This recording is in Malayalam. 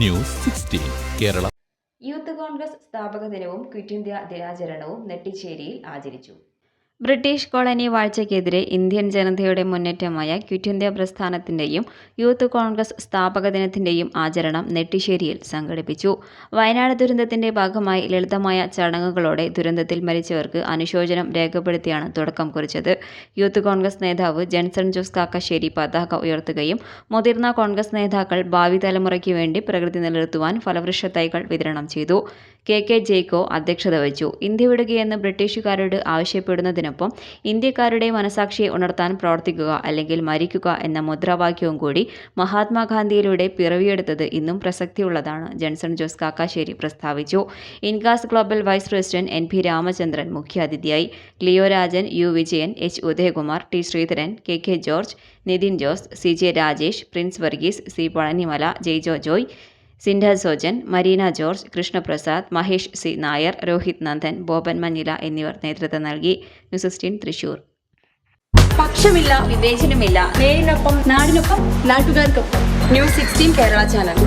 News sixteen Kerala. Youth Congress സ്ഥാപക ദിനവും ക്വിറ്റ് ഇന്ത്യ ദിനാചരണവും നെട്ടിച്ചേരിയിൽ ആചരിച്ചു. ബ്രിട്ടീഷ് കോളനി വാഴ്ചയ്ക്കെതിരെ ഇന്ത്യൻ ജനതയുടെ മുന്നേറ്റമായ ക്വിറ്റ് ഇന്ത്യ പ്രസ്ഥാനത്തിന്റെയും യൂത്ത് കോൺഗ്രസ് സ്ഥാപക ദിനത്തിന്റെയും ആചരണം നെട്ടിശ്ശേരിയിൽ സംഘടിപ്പിച്ചു. വയനാട് ദുരന്തത്തിന്റെ ഭാഗമായി ലളിതമായ ചടങ്ങുകളോടെ ദുരന്തത്തിൽ മരിച്ചവർക്ക് അനുശോചനം രേഖപ്പെടുത്തിയാണ് തുടക്കം കുറിച്ചത്. യൂത്ത് കോൺഗ്രസ് നേതാവ് ജെൻസൺ ജോസ് കാക്കശ്ശേരി പതാക ഉയർത്തുകയും മുതിർന്ന കോൺഗ്രസ് നേതാക്കൾ ഭാവി തലമുറയ്ക്ക് വേണ്ടി പ്രകൃതി നിലനിർത്തുവാൻ ഫലവൃക്ഷ തൈകൾ വിതരണം ചെയ്തു. കെ കെ ജെയ്ക്കോ അധ്യക്ഷത വഹിച്ചു. ഇന്ത്യ വിടുകയെന്ന് ബ്രിട്ടീഷുകാരോട് ആവശ്യപ്പെടുന്നതിനൊപ്പം ഇന്ത്യക്കാരുടെ മനസാക്ഷിയെ ഉണർത്താൻ പ്രവർത്തിക്കുക അല്ലെങ്കിൽ മരിക്കുക എന്ന മുദ്രാവാക്യവും കൂടി മഹാത്മാഗാന്ധിയിലൂടെ പിറവിയെടുത്തത് ഇന്നും പ്രസക്തിയുള്ളതാണ്. ജൺസൺ ജോസ് കാക്കാശ്ശേരി പ്രസ്താവിച്ചു. INCAS global vice president N P Ramachandran മുഖ്യാതിഥിയായി. Leo Rajan U Vijayan H Udayakumar T Sreedharan K K George Nithin Jose C J Rajesh Prince Varghese C Palanimala Jaijo Joy Cinda Sojan Marina George Krishnaprasad Mahesh C Nair Rohith Nandan Boban Manjila എന്നിവർ നേതൃത്വം നൽകി. News sixteen Thrissur. പക്ഷമില്ല വിവേചനമില്ല. നേരിനൊപ്പം നാടിനൊപ്പം നാട്ടുകാർക്കൊപ്പം. News sixteen Kerala channel.